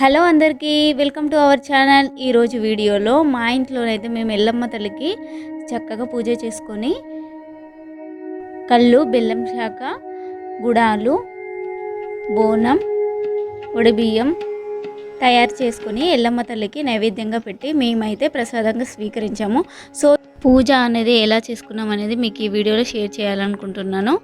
Hello అందరికీ welcome to our channel. ఈరోజు వీడియోలో మా ఇంట్లోనైతే మేము ఎల్లమ్మ తల్లికి చక్కగా పూజ చేసుకొని కళ్ళు బెల్లం శాఖ గుడాలు బోనం బియ్యం తయారు చేసుకొని ఎల్లమ్మ తల్లికి నైవేద్యంగా పెట్టి మేమైతే ప్రసాదంగా స్వీకరించాము. సో పూజ అనేది ఎలా చేసుకున్నాం అనేది మీకు ఈ వీడియోలో షేర్ చేయాలనుకుంటున్నాను.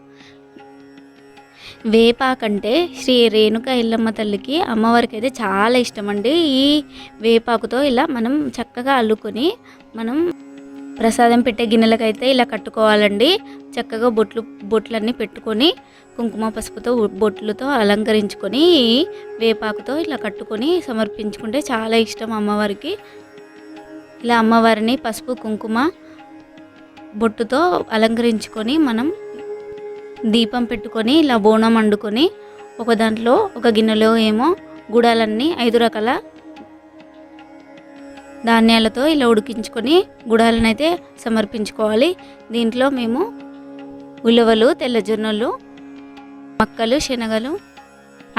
వేపాకంటే శ్రీ రేణుక ఎల్లమ్మ తల్లికి అమ్మవారికి అయితే చాలా ఇష్టం అండి ఈ వేపాకుతో ఇలా మనం చక్కగా అల్లుకొని మనం ప్రసాదం పెట్టే గిన్నెలకైతే ఇలా కట్టుకోవాలండి. చక్కగా బొట్లు బొట్లన్నీ పెట్టుకొని కుంకుమ పసుపుతో బొట్లతో అలంకరించుకొని వేపాకుతో ఇలా కట్టుకొని సమర్పించుకుంటే చాలా ఇష్టం అమ్మవారికి. ఇలా అమ్మవారిని పసుపు కుంకుమ బొట్టుతో అలంకరించుకొని మనం దీపం పెట్టుకొని ఇలా బోనం వండుకొని ఒక దాంట్లో ఒక గిన్నెలో ఏమో గుడాలన్నీ ఐదు రకాల ధాన్యాలతో ఇలా ఉడికించుకొని గుడాలను అయితే సమర్పించుకోవాలి. దీంట్లో మేము ఉలవలు తెల్లజొన్నలు మక్కలు శనగలు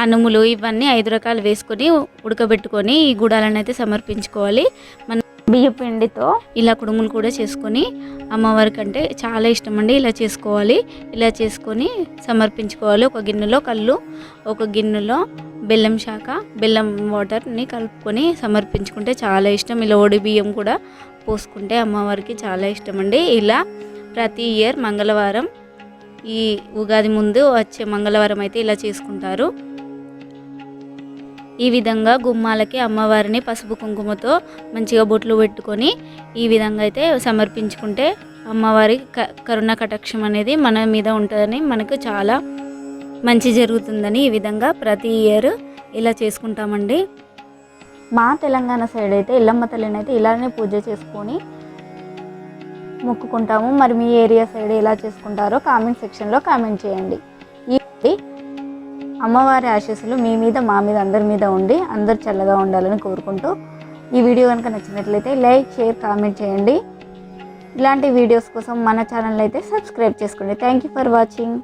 అనుములు ఇవన్నీ ఐదు రకాలు వేసుకొని ఉడకబెట్టుకొని ఈ గుడాలను అయితే సమర్పించుకోవాలి. మన బియ్య పిండితో ఇలా కుడుములు కూడా చేసుకొని అమ్మవారికి అంటే చాలా ఇష్టం అండి ఇలా చేసుకోవాలి. ఇలా చేసుకొని సమర్పించుకోవాలి. ఒక గిన్నెలో కళ్ళు ఒక గిన్నెలో బెల్లం శాఖ బెల్లం వాటర్ని కలుపుకొని సమర్పించుకుంటే చాలా ఇష్టం. ఇలా ఒడి బియ్యం కూడా పోసుకుంటే అమ్మవారికి చాలా ఇష్టం అండి ఇలా ప్రతి ఇయర్ మంగళవారం ఈ ఉగాది ముందు వచ్చే మంగళవారం అయితే ఇలా చేసుకుంటారు. ఈ విధంగా గుమ్మాలకి అమ్మవారిని పసుపు కుంకుమతో మంచిగా బొట్లు పెట్టుకొని ఈ విధంగా అయితే సమర్పించుకుంటే అమ్మవారి క కరుణ కటాక్షం అనేది మన మీద ఉంటుందని మనకు చాలా మంచి జరుగుతుందని ఈ విధంగా ప్రతి ఇయర్ ఇలా చేసుకుంటామండి. మా తెలంగాణ సైడ్ అయితే ఇల్లమ్మ తల్లిని అయితే ఇలానే పూజ చేసుకొని మొక్కుకుంటాము. మరి మీ ఏరియా సైడ్ ఎలా చేసుకుంటారో కామెంట్ సెక్షన్లో కామెంట్ చేయండి. ఈ అమ్మవారి ఆశీస్సులు మీ మీద మా మీద అందరి మీద ఉండి అందరు చల్లగా ఉండాలని కోరుకుంటూ ఈ వీడియో కనుక నచ్చినట్లయితే లైక్ షేర్ కామెంట్ చేయండి. ఇలాంటి వీడియోస్ కోసం మన ఛానల్ అయితే సబ్స్క్రైబ్ చేసుకోండి. Thank you for watching